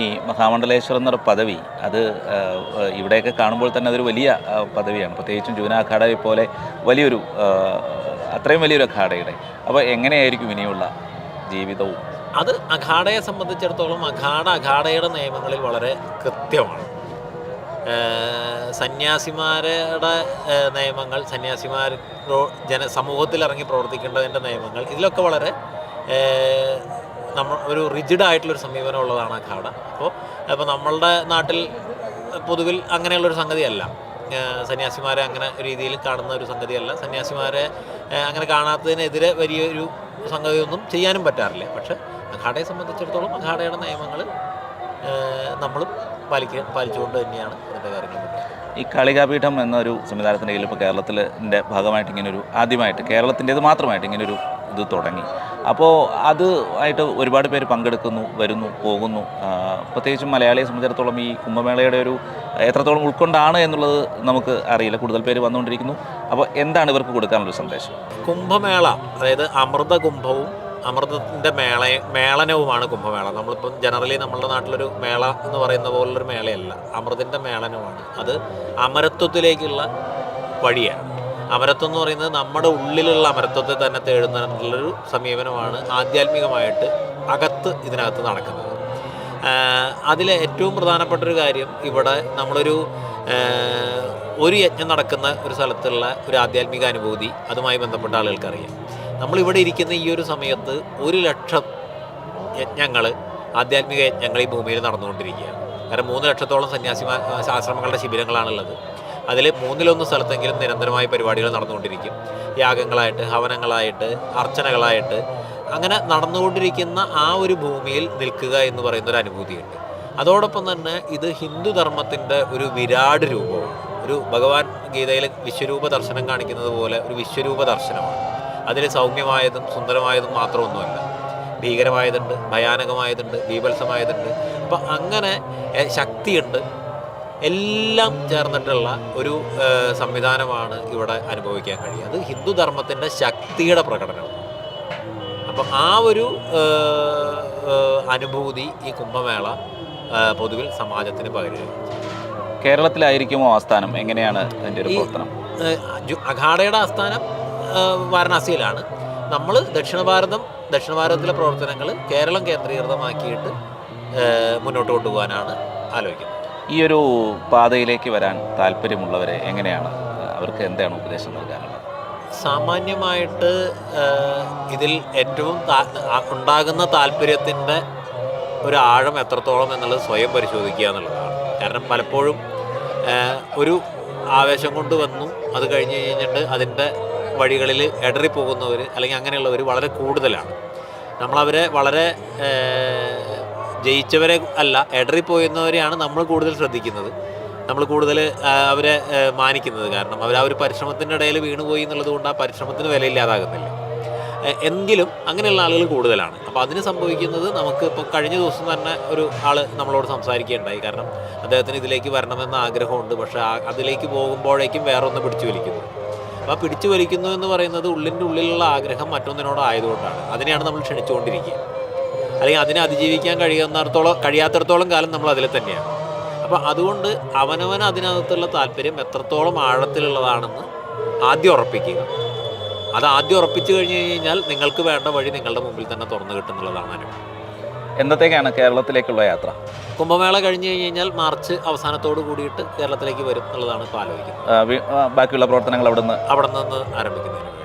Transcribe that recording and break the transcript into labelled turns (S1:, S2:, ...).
S1: ഈ മഹാമണ്ഡലേശ്വരം എന്നൊരു പദവി അത് ഇവിടെയൊക്കെ കാണുമ്പോൾ തന്നെ അതൊരു വലിയ പദവിയാണ്. പ്രത്യേകിച്ചും ജൂന അഖാഡയെ പോലെ വലിയൊരു അത്രയും വലിയൊരു അഖാഡയുടെ. അപ്പോൾ എങ്ങനെയായിരിക്കും ഇനിയുള്ള ജീവിതവും?
S2: അത് അഖാഡയെ സംബന്ധിച്ചിടത്തോളം അഖാഡ അഖാഡയുടെ നിയമങ്ങളിൽ വളരെ കൃത്യമാണ്. സന്യാസിമാരുടെ നിയമങ്ങൾ സന്യാസിമാർ ജന സമൂഹത്തിൽ ഇറങ്ങി പ്രവർത്തിക്കേണ്ടതിന്റെ നിയമങ്ങൾ ഇതിലൊക്കെ വളരെ നമ്മൾ ഒരു റിജിഡ് ആയിട്ടുള്ളൊരു സമീപനം ഉള്ളതാണ് അഖാഡ അപ്പോൾ അപ്പോൾ നമ്മളുടെ നാട്ടിൽ പൊതുവിൽ അങ്ങനെയുള്ളൊരു സംഗതിയല്ല. സന്യാസിമാരെ അങ്ങനെ രീതിയിൽ കാണുന്ന ഒരു സംഗതിയല്ല. സന്യാസിമാരെ അങ്ങനെ കാണാത്തതിനെതിരെ വലിയൊരു സംഗതിയൊന്നും ചെയ്യാനും പറ്റാറില്ല. പക്ഷേ അഖാഡയെ സംബന്ധിച്ചിടത്തോളം അഖാഡയുടെ നിയമങ്ങൾ നമ്മളും പാലിക്കുക പാലിച്ചുകൊണ്ട് തന്നെയാണ് ഇന്നത്തെ കാര്യങ്ങൾ
S1: ഈ കാളികാപീഠം എന്നൊരു സംവിധാനത്തിന്റെ കീഴിൽ ഇപ്പോൾ കേരളത്തിന്റെ ഭാഗമായിട്ട് ഇങ്ങനൊരു ആദ്യമായിട്ട് കേരളത്തിന്റേത് മാത്രമായിട്ട് ഇങ്ങനൊരു ഇത് തുടങ്ങി. അപ്പോൾ അത് ആയിട്ട് ഒരുപാട് പേര് പങ്കെടുക്കുന്നു വരുന്നു പോകുന്നു. പ്രത്യേകിച്ചും മലയാളിയെ സംബന്ധിച്ചിടത്തോളം ഈ കുംഭമേളയുടെ ഒരു എത്രത്തോളം ഉൾക്കൊണ്ടാണ് എന്നുള്ളത് നമുക്ക് അറിയില്ല. കൂടുതൽ പേര് വന്നുകൊണ്ടിരിക്കുന്നു. അപ്പോൾ എന്താണ് ഇവർക്ക് കൊടുക്കാനുള്ളൊരു സന്ദേശം?
S2: കുംഭമേള അതായത് അമൃത കുംഭവും അമൃതത്തിന്റെ മേള മേളനവുമാണ് കുംഭമേള. നമ്മളിപ്പം ജനറലി നമ്മളുടെ നാട്ടിലൊരു മേള എന്ന് പറയുന്ന പോലുള്ളൊരു മേളയല്ല. അമൃതിന്റെ മേളനമാണ് അത് അമരത്വത്തിലേക്കുള്ള വഴിയാണ്. അമരത്വം എന്ന് പറയുന്നത് നമ്മുടെ ഉള്ളിലുള്ള അമരത്വത്തെ തന്നെ തേടുന്നതിനുള്ളൊരു സമീപനമാണ് ആധ്യാത്മികമായിട്ട് അകത്ത് ഇതിനകത്ത് നടക്കുന്നത്. അതിലെ ഏറ്റവും പ്രധാനപ്പെട്ട ഒരു കാര്യം ഇവിടെ നമ്മളൊരു ഒരു യജ്ഞം നടക്കുന്ന ഒരു സ്ഥലത്തുള്ള ഒരു ആധ്യാത്മിക അനുഭൂതി അതുമായി ബന്ധപ്പെട്ട ആളുകൾക്കറിയാം. നമ്മളിവിടെ ഇരിക്കുന്ന ഈ ഒരു സമയത്ത് ഒരു ലക്ഷം യജ്ഞങ്ങൾ ആധ്യാത്മിക യജ്ഞങ്ങൾ ഈ ഭൂമിയിൽ നടന്നുകൊണ്ടിരിക്കുകയാണ്. കാരണം മൂന്ന് ലക്ഷത്തോളം സന്യാസി ആശ്രമങ്ങളുടെ ശിബിരങ്ങളാണുള്ളത്. അതിൽ മൂന്നിലൊന്ന് സ്ഥലത്തെങ്കിലും നിരന്തരമായ പരിപാടികൾ നടന്നുകൊണ്ടിരിക്കും. യാഗങ്ങളായിട്ട് ഹവനങ്ങളായിട്ട് അർച്ചനകളായിട്ട് അങ്ങനെ നടന്നുകൊണ്ടിരിക്കുന്ന ആ ഒരു ഭൂമിയിൽ നിൽക്കുക എന്ന് പറയുന്ന ഒരു അനുഭൂതിയുണ്ട്. അതോടൊപ്പം തന്നെ ഇത് ഹിന്ദു ധർമ്മത്തിന്റെ ഒരു വിരാട് രൂപമാണ്. ഒരു ഭഗവാൻ ഗീതയിൽ വിശ്വരൂപ ദർശനം കാണിക്കുന്നത് പോലെ ഒരു വിശ്വരൂപ ദർശനമാണ് അതിൽ സൗമ്യമായതും സുന്ദരമായതും മാത്രമൊന്നുമല്ല. ഭീകരമായതുണ്ട് ഭയാനകമായതുണ്ട് ബീഭത്സമായതുണ്ട്. അപ്പം അങ്ങനെ ശക്തിയുണ്ട്. എല്ലാം ചേർന്നിട്ടുള്ള ഒരു സംവിധാനമാണ് ഇവിടെ അനുഭവിക്കാൻ കഴിയുക. അത് ഹിന്ദു ധർമ്മത്തിന്റെ ശക്തിയുടെ പ്രകടനമാണ്. അപ്പം ആ ഒരു അനുഭൂതി ഈ കുംഭമേള പൊതുവിൽ സമാജത്തിന് പകരുക
S1: കേരളത്തിലായിരിക്കുമോ ആസ്ഥാനം? എങ്ങനെയാണ് അതിന്റെ ഒരു പ്രവർത്തനം?
S2: അഖാഡയുടെ ആസ്ഥാനം വാരണാസിയിലാണ്. നമ്മൾ ദക്ഷിണ ഭാരതം ദക്ഷിണ ഭാരതത്തിലെ പ്രവർത്തനങ്ങൾ കേരളം കേന്ദ്രീകൃതമാക്കിയിട്ട് മുന്നോട്ട് കൊണ്ടുപോകാനാണ് ആലോചിക്കുന്നത്.
S1: ഈ ഒരു പാതയിലേക്ക് വരാൻ താല്പര്യമുള്ളവരെ എങ്ങനെയാണ്? അവർക്ക് എന്താണ് ഉപദേശം നൽകാനുള്ളത്?
S2: സാമാന്യമായിട്ട് ഇതിൽ ഏറ്റവും ഉണ്ടാകുന്ന താല്പര്യത്തിന്റെ ഒരു ആഴം എത്രത്തോളം എന്നുള്ളത് സ്വയം പരിശോധിക്കുക എന്നുള്ളതാണ്. കാരണം പലപ്പോഴും ഒരു ആവേശം കൊണ്ട് വന്നു അത് കഴിഞ്ഞ് കഴിഞ്ഞിട്ട് അതിന്റെ വഴികളിൽ ഇടറിപ്പോകുന്നവർ അല്ലെങ്കിൽ അങ്ങനെയുള്ളവർ വളരെ കൂടുതലാണ്. നമ്മളവരെ വളരെ ജയിച്ചവരെ അല്ല ഇടറിപ്പോയുന്നവരെയാണ് നമ്മൾ കൂടുതൽ ശ്രദ്ധിക്കുന്നത്. നമ്മൾ കൂടുതൽ അവരെ മാനിക്കുന്നത്. കാരണം അവർ ആ ഒരു പരിശ്രമത്തിന്റെ ഇടയിൽ വീണുപോയി എന്നുള്ളത് കൊണ്ട് ആ പരിശ്രമത്തിന് വിലയില്ലാതാകുന്നില്ല എങ്കിലും അങ്ങനെയുള്ള ആളുകൾ കൂടുതലാണ്. അപ്പോൾ അതിന് സംഭവിക്കുന്നത് നമുക്ക് ഇപ്പോൾ കഴിഞ്ഞ ദിവസം തന്നെ ഒരു ആൾ നമ്മളോട് സംസാരിക്കുകയുണ്ടായി. കാരണം അദ്ദേഹത്തിന് ഇതിലേക്ക് വരണമെന്ന ആഗ്രഹമുണ്ട്. പക്ഷേ അതിലേക്ക് പോകുമ്പോഴേക്കും വേറൊന്ന് പിടിച്ചു വലിക്കുന്നു. അപ്പോൾ ആ പിടിച്ചു വലിക്കുന്നു എന്ന് പറയുന്നത് ഉള്ളിന്റെ ഉള്ളിലുള്ള ആഗ്രഹം മറ്റൊന്നിനോട് ആയതുകൊണ്ടാണ്. അതിനെയാണ് നമ്മൾ ക്ഷണിച്ചുകൊണ്ടിരിക്കുക. അല്ലെങ്കിൽ അതിനെ അതിജീവിക്കാൻ കഴിയുന്നിടത്തോളം കഴിയാത്തിടത്തോളം കാലം നമ്മൾ അതിൽ തന്നെയാണ്. അപ്പോൾ അതുകൊണ്ട് അവനവൻ അതിനകത്തുള്ള താല്പര്യം എത്രത്തോളം ആഴത്തിലുള്ളതാണെന്ന് ആദ്യം ഉറപ്പിക്കുക. അത് ആദ്യം ഉറപ്പിച്ചു കഴിഞ്ഞ് കഴിഞ്ഞാൽ നിങ്ങൾക്ക് വേണ്ട വഴി നിങ്ങളുടെ മുമ്പിൽ തന്നെ തുറന്നു കിട്ടുന്നുള്ളതാണ് അനുഭവം.
S1: എന്നത്തേക്കാണ് കേരളത്തിലേക്കുള്ള യാത്ര?
S2: കുംഭമേള കഴിഞ്ഞു കഴിഞ്ഞ് കഴിഞ്ഞാൽ മാർച്ച് അവസാനത്തോട് കൂടിയിട്ട് കേരളത്തിലേക്ക് വരും എന്നുള്ളതാണ് ഇപ്പോൾ ആലോചിക്കുന്നത്.
S1: ബാക്കിയുള്ള പ്രവർത്തനങ്ങൾ അവിടെ നിന്ന്
S2: അവിടെ നിന്ന് ആരംഭിക്കുന്നതിന് വേണ്ടി.